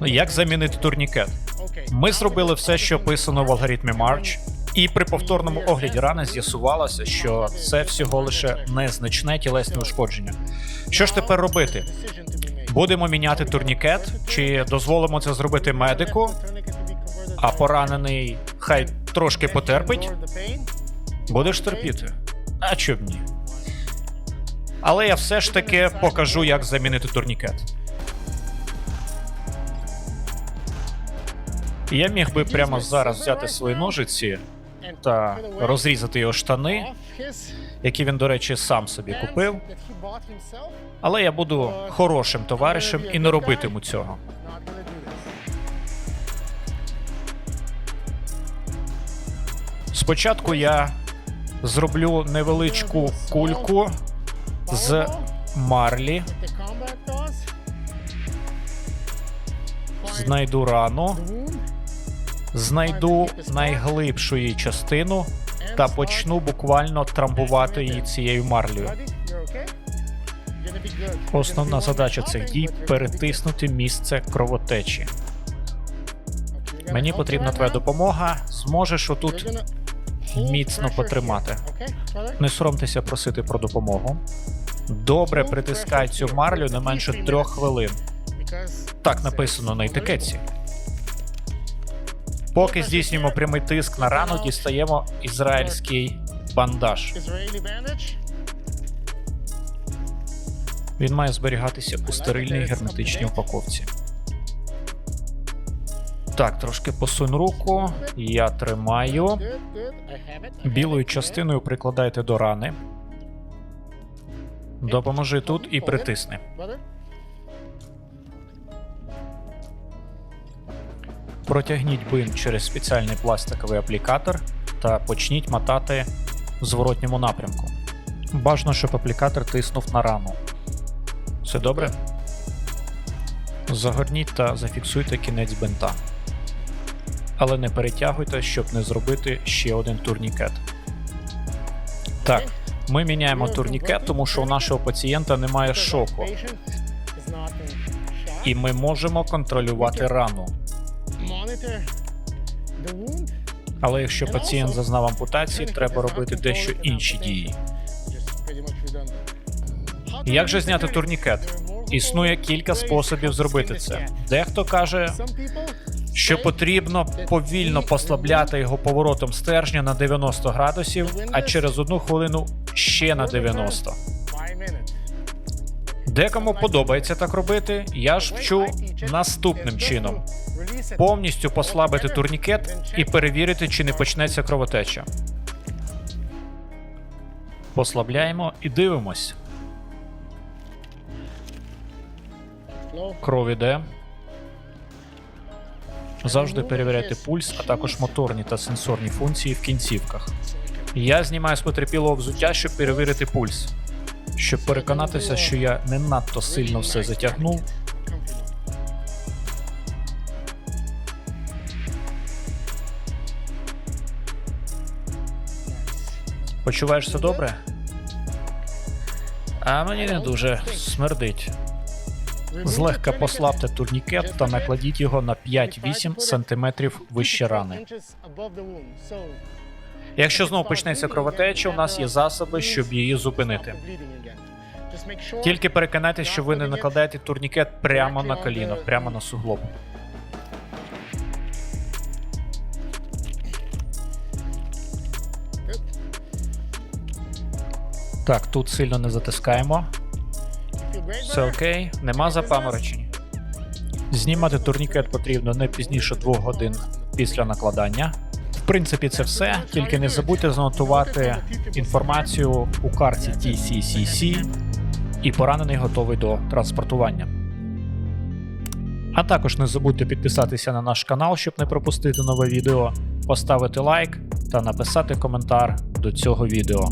Ну, Як замінити турнікет? Ми зробили все, що описано в алгоритмі March, і при повторному огляді рани з'ясувалося, що це всього лише незначне тілесне ушкодження. Що ж тепер робити? Будемо міняти турнікет, чи дозволимо це зробити медику, а поранений хай трошки потерпить? Будеш терпіти? А чоб ні. Але я все ж таки покажу, як замінити турнікет. Я міг би прямо зараз взяти свої ножиці та розрізати його штани, які він, до речі, сам собі купив. Але я буду хорошим товаришем і не робитиму цього. Спочатку я зроблю невеличку кульку з марлі, знайду рану, знайду найглибшу її частину та почну буквально трамбувати її цією марлею. Основна задача цих дій перетиснути місце кровотечі. Мені потрібна твоя допомога. Зможеш отут міцно потримати. Не соромтеся просити про допомогу. Добре притискай цю марлю не менше трьох хвилин. Так написано на етикетці. Поки здійснюємо прямий тиск на рану, дістаємо ізраїльський бандаж. Він має зберігатися у стерильній герметичній упаковці. Так, трошки посунь руку. Я тримаю. Білою частиною прикладайте до рани. Допоможи тут і притисни. Протягніть бин через спеціальний пластиковий аплікатор та почніть мотати в зворотньому напрямку. Бажано, щоб аплікатор тиснув на рану. Все добре? Загорніть та зафіксуйте кінець бинта. Але не перетягуйте, щоб не зробити ще один турнікет. Так, ми міняємо турнікет, тому що у нашого пацієнта немає шоку, і ми можемо контролювати рану. Але якщо пацієнт зазнав ампутації, треба робити дещо інші дії. Як же зняти турнікет? Існує кілька способів зробити це. Дехто каже, що потрібно повільно послабляти його поворотом стержня на 90 градусів, а через одну хвилину ще на 90. Декому подобається так робити. Я ж вчу наступним чином: повністю послабити турнікет і перевірити, чи не почнеться кровотеча. Послабляємо і дивимось. Кров іде. Завжди перевіряйте пульс, а також моторні та сенсорні функції в кінцівках. Я знімаю з потерпілого взуття, щоб перевірити пульс, щоб переконатися, що я не надто сильно все затягнув. Почуваєшся добре? А мені не дуже смердить. Злегка послабте турнікет та накладіть його на 5-8 см вище рани. Якщо знову почнеться кровотеча, у нас є засоби, щоб її зупинити. Тільки переконайтеся, що ви не накладаєте турнікет прямо на коліно, прямо на суглоб. Так, тут сильно не затискаємо. Все окей, нема запаморочень. Знімати турнікет потрібно не пізніше 2 годин після накладання. Принципі, це все. Тільки не забудьте занотувати інформацію у карті TCCC і поранений готовий до транспортування. А також не забудьте підписатися на наш канал, щоб не пропустити нове відео, поставити лайк та написати коментар до цього відео.